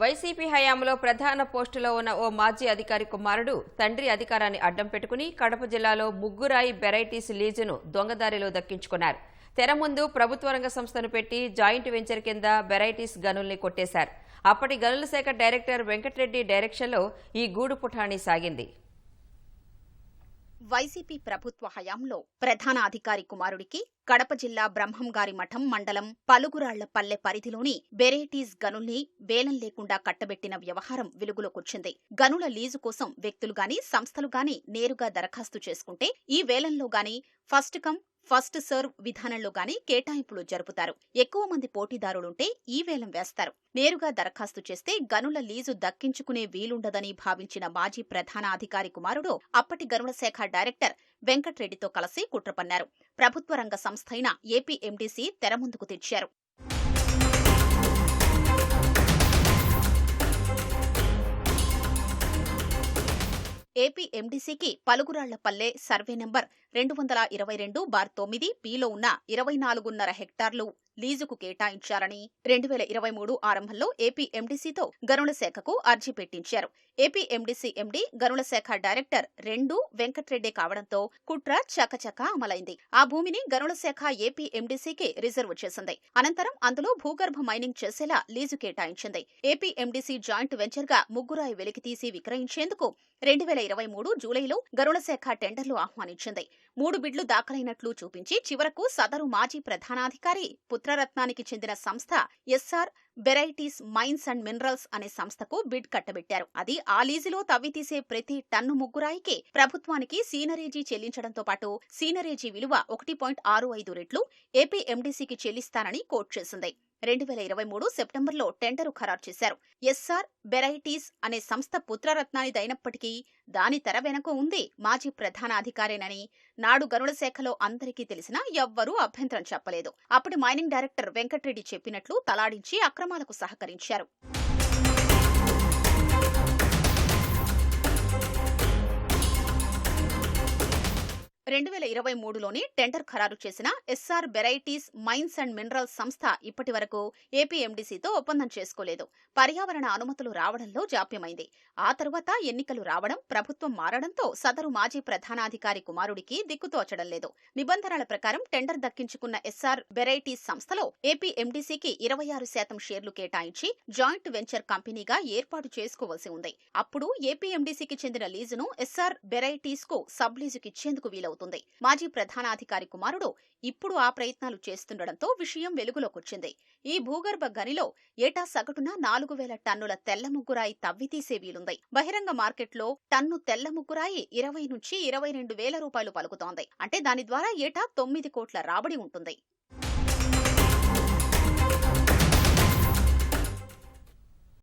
YCP హయాంలో ప్రధాన పోస్టులో ఉన్న ఓ మాజీ అధికారి కుమారుడు తండ్రి అధికారాన్ని అడ్డం పెట్టుకుని కడప జిల్లాలో ముగ్గురాయి వెరైటీస్ లీజును దొంగదారిలో దక్కించుకున్నారు. తెర ముందు ప్రభుత్వ రంగ సంస్థను పెట్టి జాయింట్ వెంచర్ కింద వెరైటీస్ గనుల్ని కొట్టేశారు. అప్పటి గనుల శాఖ డైరెక్టర్ వెంకటరెడ్డి డైరెక్షన్లో ఈ గూడు పుఠాణి సాగింది. వైసీపీ ప్రభుత్వ హయాంలో ప్రధాన అధికారి కుమారుడికి కడప జిల్లా బ్రహ్మంగారి మఠం మండలం పలుగురాళ్ళ పల్లె పరిధిలోని బెరేటీస్ గనుల్ని వేలం లేకుండా కట్టబెట్టిన వ్యవహారం వెలుగులోకొచ్చింది. గనుల లీజు కోసం వ్యక్తులు గాని సంస్థలు గాని నేరుగా దరఖాస్తు చేసుకుంటే ఈ వేలంలో గాని ఫస్ట్ కమ్ ఫస్ట్ సర్వ్ విధానంలో గాని కేటాయింపులు జరుపుతారు. ఎక్కువ మంది పోటీదారులుంటే ఈ వేలం వేస్తారు. నేరుగా దరఖాస్తు చేస్తే గనుల లీజు దక్కించుకునే వీలుండదని భావించిన మాజీ ప్రధాన అధికారి కుమారుడు అప్పటి గనుల శాఖ డైరెక్టర్ వెంకట్రెడ్డితో కలిసి కుట్ర పన్నారు ప్రభుత్వ రంగ సంస్థ అయిన ఏపీ ఎండీసీ తెర ముందుకు తెచ్చారు. ఏపీ ఎండీసీకి పలుగురాళ్ళపల్లె సర్వే నెంబర్ రెండు వందల ఇరవై రెండు బార్ తొమ్మిది పిలో ఉన్న ఇరవై నాలుగున్నర హెక్టార్లు. లీజుకు కేటాయించారని రెండు వేల ఇరవై మూడు ఆరంభంలో ఏపీ ఎండీసీతో గనుల శాఖకు అర్జీ పెట్టించారు. ఏపీ ఎండీసీ ఎండీ గనుల శాఖ డైరెక్టర్ రెండు వెంకట్రెడ్డి కావడంతో కుట్ర చకచక అమలైంది. ఆ భూమిని గనుల శాఖ ఏపీ ఎండీసీకి రిజర్వ్ చేసింది. అనంతరం అందులో భూగర్భ మైనింగ్ చేసేలా లీజు కేటాయించింది. ఏపీ ఎండీసీ జాయింట్ వెంచర్గా ముగ్గురాయి వెలికితీసి విక్రయించేందుకు రెండు వేల ఇరవై మూడు జూలైలో గరుడ శాఖ టెండర్లు ఆహ్వానించింది. మూడు బిడ్లు దాఖలైనట్లు చూపించి చివరకు సదరు మాజీ ప్రధానాధికారి పుత్రరత్నానికి చెందిన సంస్థ S R varieties mines and minerals అనే సంస్థకు బిడ్ కట్టబెట్టారు. అది ఆ లీజులో తవ్వితీసే ప్రతి టన్ను ముగ్గురాయికి ప్రభుత్వానికి సీనరేజీ చెల్లించడంతో పాటు సీనరేజీ విలువ ఒకటి పాయింట్ ఆరు ఐదు రెట్లు ఏపీ ఎండీసీకి చెల్లిస్తానని కోట్ చేసింది. రెండు వేల ఇరవై మూడు సెప్టెంబర్లో టెండరు ఖరారు చేశారు. ఎస్ఆర్ బెరైటీస్ అనే సంస్థ పుత్రరత్నానిదైనప్పటికీ దాని తెర వెనక ఉంది. మాజీ ప్రధాన అధికారేనని నాడు గరుడ శాఖలో అందరికీ తెలిసినా ఎవ్వరూ అభ్యంతరం చెప్పలేదు. అప్పటి మైనింగ్ డైరెక్టర్ వెంకట్రెడ్డి చెప్పినట్లు తలాడించి కార్యక్రమాలకు సహకరించారు. రెండు వేల ఇరవై మూడులోని టెండర్ ఖరారు చేసిన S R varieties mines and minerals సంస్థ ఇప్పటి వరకు ఏపీఎండీసీతో ఒప్పందం చేసుకోలేదు. పర్యావరణ అనుమతులు రావడంలో జాప్యమైంది. ఆ తరువాత ఎన్నికలు రావడం ప్రభుత్వం మారడంతో సదరు మాజీ ప్రధానాధికారి కుమారుడికి దిక్కుతోచడం లేదు. నిబంధనల ప్రకారం టెండర్ దక్కించుకున్న ఎస్ఆర్ వెరైటీస్ సంస్థలో ఏపీఎండీసీకి ఇరవై ఆరు శాతం షేర్లు కేటాయించి జాయింట్ వెంచర్ కంపెనీగా ఏర్పాటు చేసుకోవలసి ఉంది. అప్పుడు ఏపీఎండీసీకి చెందిన లీజును ఎస్ఆర్ వెరైటీస్కు సబ్లీజుకిచ్చేందుకు వీలవుతుంది. అవుతుంది మాజీ ప్రధానాధికారి కుమారుడు ఇప్పుడు ఆ ప్రయత్నాలు చేస్తుండటంతో విషయం వెలుగులోకొచ్చింది. ఈ భూగర్భ గనిలో ఏటా సగటున నాలుగు వేల టన్నుల తెల్ల ముగ్గురాయి తవ్వితీసే వీలుంది. బహిరంగ మార్కెట్లో టన్ను తెల్ల ముగ్గురాయి ఇరవై నుంచి ఇరవై రెండు వేల రూపాయలు పలుకుతోంది. అంటే దాని ద్వారా ఏటా తొమ్మిది కోట్ల రాబడి ఉంటుంది.